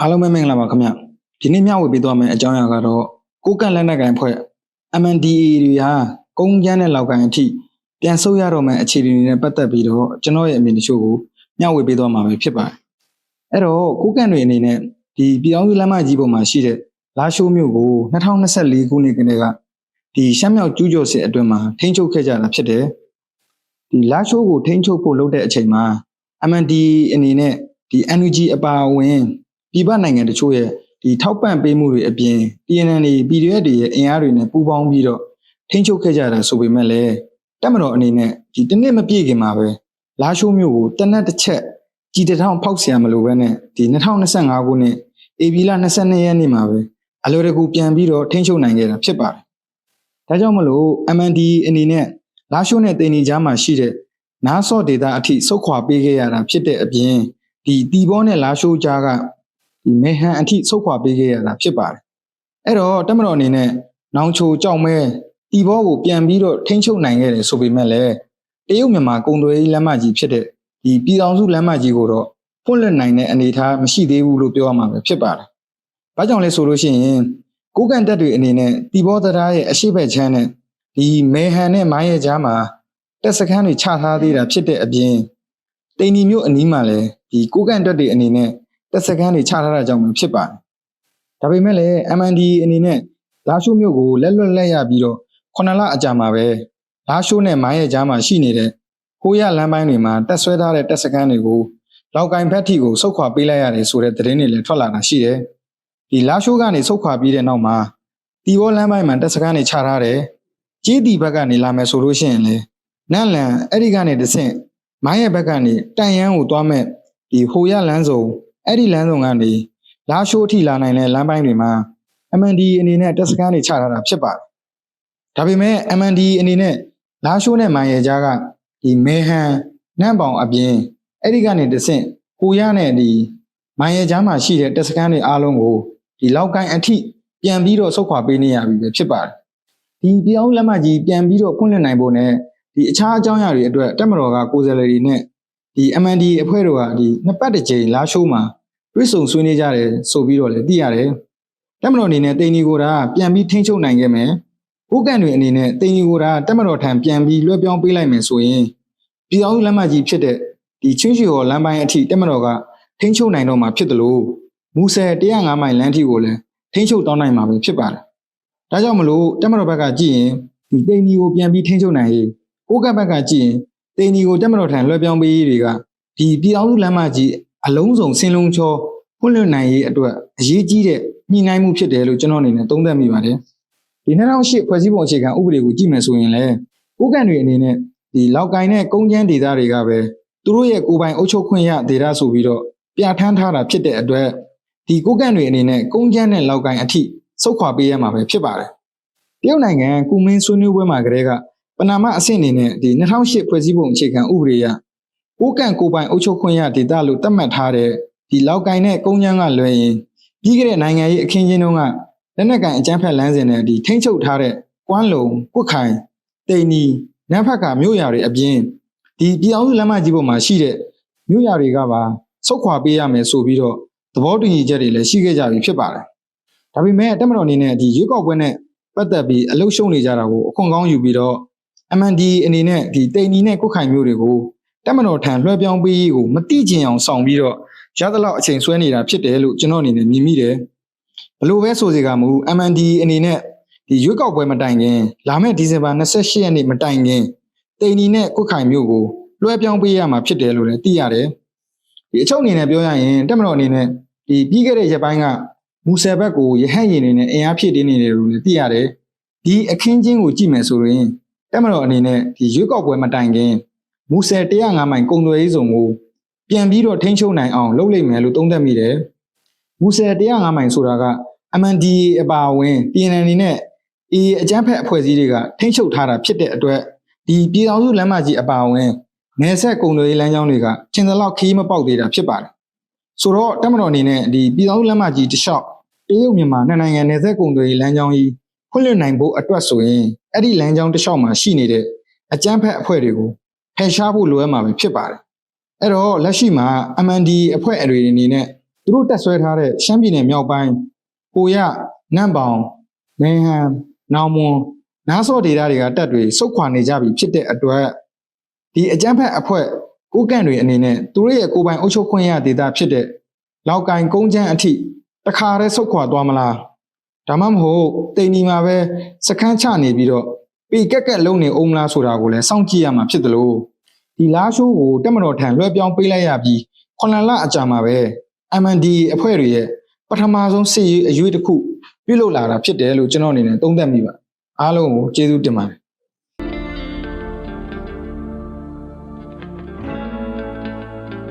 အားလုံးပဲမင်္ဂလာပါခင်ဗျဒီနေ့မျှဝေပေးသွားမယ့်အကြောင်းအရာကတော့ကိုကန့်လက်နက်ကိုင်ဖွဲ့ MNDAA တွေဟာကုန်းကျန်းတဲ့လောက်ကိုင်အထိပြန်ဆုတ်ရတော့မယ့်အခြေအနေတွေနဲ့ပတ်သက်ပြီးတော့ကျွန်တော်ရဲ့အမြင်တချို့ကိုမျှဝေပေးသွားမှာပဲဖြစ်ပါတယ်အဲ့တော့ကိုကန့်တွေအနေနဲ့ဒီပြည်အောင်စုလမ်းမကြီးပေါ်မှာရှိတဲ့လာရှိုးမြို့ကို2024ခုနှစ်ကတည်းကဒီရှမ်းမြောက်ကျူးကျော်စစ်အတွင်းမှာထိန်းချုပ်ခဲ့ကြတာဖြစ်တယ်ဒီလာရှိုးကိုထိန်းချုပ်ဖို့လုပ်တဲ့အချိန်မှာ MNDAA အနေနဲ့ဒီ NUG အပါအဝင် ပြည်ပနိုင်ငံတချို့ရဲ့ဒီထောက်ပံ့ပေးမှုတွေအပြင် TNN တွေ PDF တွေရဲ့အင်အားတွေနဲ့ပူးပေါင်းပြီးတော့ထိန်းချုပ်ခဲ့ကြတာဆိုပေမဲ့လည်းတက်မတော်အနေနဲ့ဒီတနစ်မပြည့်ခင်မှာပဲလာရှိုးမျိုးကိုတနက်တစ်ချက်ကြည်တထောင်ဖောက်ဆရာမလိုပဲနဲ့ဒီ2025ခုနှစ်အေဘီလာ22ရက်နေ့မှာပဲအလွယ်တကူပြန်ပြီးတော့ထိန်းချုပ်နိုင်ခဲ့တာဖြစ်ပါတယ်။ဒါကြောင့်မလို့ MND အနေနဲ့လာရှိုးနဲ့တင်နီကြားမှာရှိတဲ့နားဆော့ဒေတာအထိစုပ်ခွာပေးခဲ့ရတာဖြစ်တဲ့အပြင်ဒီတီဘောနဲ့လာရှိုးကြားက ဒီမေဟန်အထိဆုတ်ခွာပေးခဲ့ရတာဖြစ်ပါတယ်အဲ့တော့တက်မတော်အနေနဲ့နောင်ချိုကြောက်မဲတီဘောကိုပြန်ပြီးတော့ထိန်းချုပ်နိုင်ခဲ့တယ်ဆိုပေမဲ့လည်းတရုတ်မြန်မာကုန်သွယ်ရေးလမ်းမကြီးဖြစ်တဲ့ဒီပြည်တော်စုလမ်းမကြီးကိုတော့ဖွင့်လှစ်နိုင်တဲ့အနေအထားမရှိသေးဘူးလို့ပြောရမှာပဲဖြစ်ပါတယ်။ဘာကြောင့်လဲဆိုလို့ရှိရင်ကိုကန်တက်တွေအနေနဲ့တီဘောတရားရဲ့အရှိဘက်ချမ်းနဲ့ဒီမေဟန်နဲ့မိုင်းရဲ့ကြားမှာတက်စခန်းတွေချထားသေးတာဖြစ်တဲ့အပြင်တိန်ဒီမျိုးအနီးမှာလည်းဒီကိုကန်တက်တွေအနေနဲ့ တက်စကန်တွေချထားတာကြောင့်ပဲဖြစ်ပါတယ်။ဒါပေမဲ့လည်း MND အနေနဲ့လာရှိုးမြို့ကိုလက်လွတ်လက်ရပြီးတော့ခုနလအကြာမှာပဲလာရှိုးနဲ့မိုင်းရဲ့ကြားမှာရှိနေတဲ့ဟိုးရလမ်းပိုင်းတွေမှာတက်ဆွဲထားတဲ့တက်စကန်တွေကိုလောက်ကင်ဖက်ထီကိုစုတ်ခွာပေးလိုက်ရတယ်ဆိုတဲ့သတင်းတွေလည်းထွက်လာတာရှိတယ်။ဒီလာရှိုးကနေစုတ်ခွာပြီးတဲ့နောက်မှာတီဘောလမ်းပိုင်းမှာတက်စကန်တွေချထားတယ်။ကြေးတီဘက်ကနေလာမယ်ဆိုလို့ရှိရင်လေနန့်လန်အဲ့ဒီကနေတဆင့်မိုင်းရဲ့ဘက်ကနေတန်ရန်ကိုသွားမဲ့ဒီဟိုရလမ်းစုံ အဲ့ဒီလမ်းစုံကနေလာရှိုးအထိလာနိုင်တဲ့လမ်းပိုင်းတွေမှာ MND အနေနဲ့တက်စကန်တွေချထားတာဖြစ်ပါတယ်။ဒါပေမဲ့ MND အနေနဲ့လာရှိုးနဲ့မိုင်ရဲကြားကဒီမဲဟန်နန့်ပေါင်အပြင်အဲ့ဒီကနေတဆင့်ကိုရနဲ့ဒီမိုင်ရဲကြားမှာရှိတဲ့တက်စကန်တွေအားလုံးကိုဒီလောက်ကိုင်းအထိပြန်ပြီးတော့ဆုတ်ခွာပေးနေရပြီပဲဖြစ်ပါတယ်။ဒီပြောင်းလက်မကြီးပြန်ပြီးတော့ဖွင့်လှစ်နိုင်ဖို့နဲ့ဒီအခြားအကြောင်းအရာတွေအတွက်တက်မတော်ကကိုယ်စားလှယ်တွေနဲ့ ဒီ MND အဖွဲ့တို့ကဒီနှစ်ပတ်တစ်ကြိမ်လာရှိုးမှာတွစ်ဆုံဆွေးနွေးကြတယ်ဆိုပြီးတော့လည်းသိရတယ်။တက်မတော်အနေနဲ့တိန်နီကိုတာပြန်ပြီးထိန်းချုပ်နိုင်ခဲ့မယ်။ကိုကန်တွေအနေနဲ့တိန်နီကိုတာတက်မတော်ထံပြန်ပြီးလွှဲပြောင်းပေးလိုက်မယ်ဆိုရင်ပြည်အောင်လမ်းမကြီးဖြစ်တဲ့ဒီချင်းချီဟော်လမ်းပိုင်းအထိတက်မတော်ကထိန်းချုပ်နိုင်တော့မှာဖြစ်တယ်လို့မူဆယ်105မိုင်လမ်းထိကိုလည်းထိန်းချုပ်တောင်းနိုင်မှာပဲဖြစ်ပါတယ်။ဒါကြောင့်မလို့တက်မတော်ဘက်ကကြည့်ရင်ဒီတိန်နီကိုပြန်ပြီးထိန်းချုပ်နိုင်ရေးကိုကဘက်ကကြည့်ရင် တိန်နီကိုတက်မတော်ထံလွှဲပြောင်းပေးရေးတွေကဒီပြည်အောင်လမ်းမကြီးအလုံးစုံဆင်းလုံးချောဖွင့်လှစ်နိုင်ရေးအတွက်အရေးကြီးတဲ့ညှိနှိုင်းမှုဖြစ်တယ်လို့ကျွန်တော်အနေနဲ့သုံးသပ်မိပါတယ်ဒီ2008ဖွဲ့စည်းပုံအခြေခံဥပဒေကိုကြည့်မယ်ဆိုရင်လည်းကိုကန်တွေအနေနဲ့ဒီလောက်ကိုင်းနဲ့ကုန်းချမ်းဒေသတွေကပဲသူတို့ရဲ့ကိုယ်ပိုင်အုပ်ချုပ်ခွင့်ရဒေသဆိုပြီးတော့ပြဋ္ဌာန်းထားတာဖြစ်တဲ့အတွက်ဒီကိုကန်တွေအနေနဲ့ကုန်းချမ်းနဲ့လောက်ကိုင်းအထိစုခွာပေးရမှာပဲဖြစ်ပါတယ်တရုတ်နိုင်ငံကုမင်းဆွေးနွေးပွဲမှာကတည်းက ပနာမအဆင့်အနေနဲ့ဒီ2008ဖွဲ့စည်းပုံအခြေခံဥပဒေရကိုကန်ကိုပိုင်အုပ်ချုပ်ခွင့်ရဒေသလို့သတ်မှတ်ထားတဲ့ဒီလောက်ကင်နဲ့ကုန်းချမ်းကလွယ်ရင်ပြီးခဲ့တဲ့နိုင်ငံရေးအခင်းချင်းတုန်းကလက်နက်ကင်အကြမ်းဖက်လမ်းစဉ်နဲ့ဒီထိမ့်ချုပ်ထားတဲ့ကွမ်းလုံကွတ်ခိုင်တိန်နီနန်းဖက်ကမြို့ရာတွေအပြင်ဒီပြည်အောင်စုလမ်းမကြီးပေါ်မှာရှိတဲ့မြို့ရာတွေကပါဆုတ်ခွာပေးရမယ်ဆိုပြီးတော့သဘောတူညီချက်တွေလည်းရှိခဲ့ကြပြီဖြစ်ပါတယ်။ဒါပေမဲ့တက်မတော်အနေနဲ့ဒီရွေးကောက်ပွဲနဲ့ပတ်သက်ပြီးအလုရှုံနေကြတာကိုအခွင့်ကောင်းယူပြီးတော့ MND အနေနဲ့ဒီတိန်နီနဲ့ကွတ်ခိုင်မျိုးတွေကိုတက်မတော်ထံလွှဲပြောင်းပေးရေးကိုမတိကျင်အောင်ဆောင်ပြီးတော့ရသလောက်အချိန်ဆွဲနေတာဖြစ်တယ်လို့ကျွန်တော်အနေနဲ့မြင်မိတယ်ဘလို့ပဲဆိုစီကမူ MND အနေနဲ့ဒီရွေးကောက်ပွဲမတိုင်ခင်လာမယ့်ဒီဇင်ဘာ28ရက်နေ့မတိုင်ခင်တိန်နီနဲ့ကွတ်ခိုင်မျိုးကိုလွှဲပြောင်းပေးရမှာဖြစ်တယ်လို့လည်းသိရတယ်ဒီအချုပ်အနေနဲ့ပြောရရင်တက်မတော်အနေနဲ့ဒီပြီးခဲ့တဲ့ရက်ပိုင်းကမူဆယ်ဘက်ကိုရဟန့်ရင်တွေနဲ့အင်အားဖြည့်တင်းနေတယ်လို့လည်းသိရတယ်ဒီအခင်းချင်းကိုကြည့်မယ်ဆိုရင် တက်မတော်အနေနဲ့ဒီရွေးကောက်ပွဲမတိုင်ခင်မူဆယ်105မိုင်ကုံသွယ်ရေးစုံကိုပြန်ပြီးတော့ထိန်းချုပ်နိုင်အောင်လုပ်လိမ့်မယ်လို့သုံးသပ်မိတယ်။မူဆယ်105မိုင်ဆိုတာက MNDA အပါအဝင် PNN နေနဲ့ AA အကြမ်းဖက်အဖွဲ့အစည်းတွေကထိန်းချုပ်ထားတာဖြစ်တဲ့အတွက်ဒီပြည်တော်စုလမ်းမကြီးအပါအဝင်နယ်ဆက်ကုံတွေလမ်းကြောင်းတွေကချင်းသလောက်ခီးမပေါက်သေးတာဖြစ်ပါတယ်။ဆိုတော့တက်မတော်အနေနဲ့ဒီပြည်တော်စုလမ်းမကြီးတစ်လျှောက်တရုတ်မြန်မာနှစ်နိုင်ငံနယ်ဆက်ကုံတွေလမ်းကြောင်းကြီး ဖွင့်လှစ်နိုင်ဖို့အတွက်ဆိုရင်အဲ့ဒီလမ်းကြောင်းတစ်လျှောက်မှာရှိနေတဲ့အကြမ်းဖက်အဖွဲ့တွေကိုဖယ်ရှားဖို့လိုအပ်မှာပဲဖြစ်ပါတယ်အဲ့တော့လက်ရှိမှာ MND အဖွဲ့အတွေအနေနဲ့သူတို့တက်ဆွဲထားတဲ့ရှမ်းပြည်နယ်မြောက်ပိုင်းပိုရနန့်ပေါင်မဲဟန်နောင်မွန်နားစော့ဒေသတွေကတက်တွေစုတ်ခွာနေကြပြီဖြစ်တဲ့အတွက်ဒီအကြမ်းဖက်အဖွဲ့ကိုကန့်တွေအနေနဲ့သူတို့ရဲ့ကိုယ်ပိုင်အုပ်ချုပ်ခွင့်ရဒေသဖြစ်တဲ့လောက်ကိုင်ကုန်းချမ်းအထိတခါတည်းစုတ်ခွာသွားမလား ဒါမှမဟုတ်တိမ်ဒီမှာပဲစခန်းချနေပြီးတော့ပေကက်ကက်လုံးနေအောင်မလားဆိုတာကိုလည်းစောင့်ကြည့်ရမှာဖြစ်တယ်လို့ဒီလားရှိုးကိုတက်မတော်ထံလွှဲပြောင်းပေးလိုက်ရပြီးခုနှစ်လအကြာမှာပဲ MND အဖွဲ့တွေရဲ့ပထမဆုံးစစ်ရေးအရွေးတစ်ခုပြုလုပ်လာတာဖြစ်တယ်လို့ကျွန်တော်အနေနဲ့သုံးသပ်မိပါအားလုံးကိုကျေးဇူးတင်ပါတယ်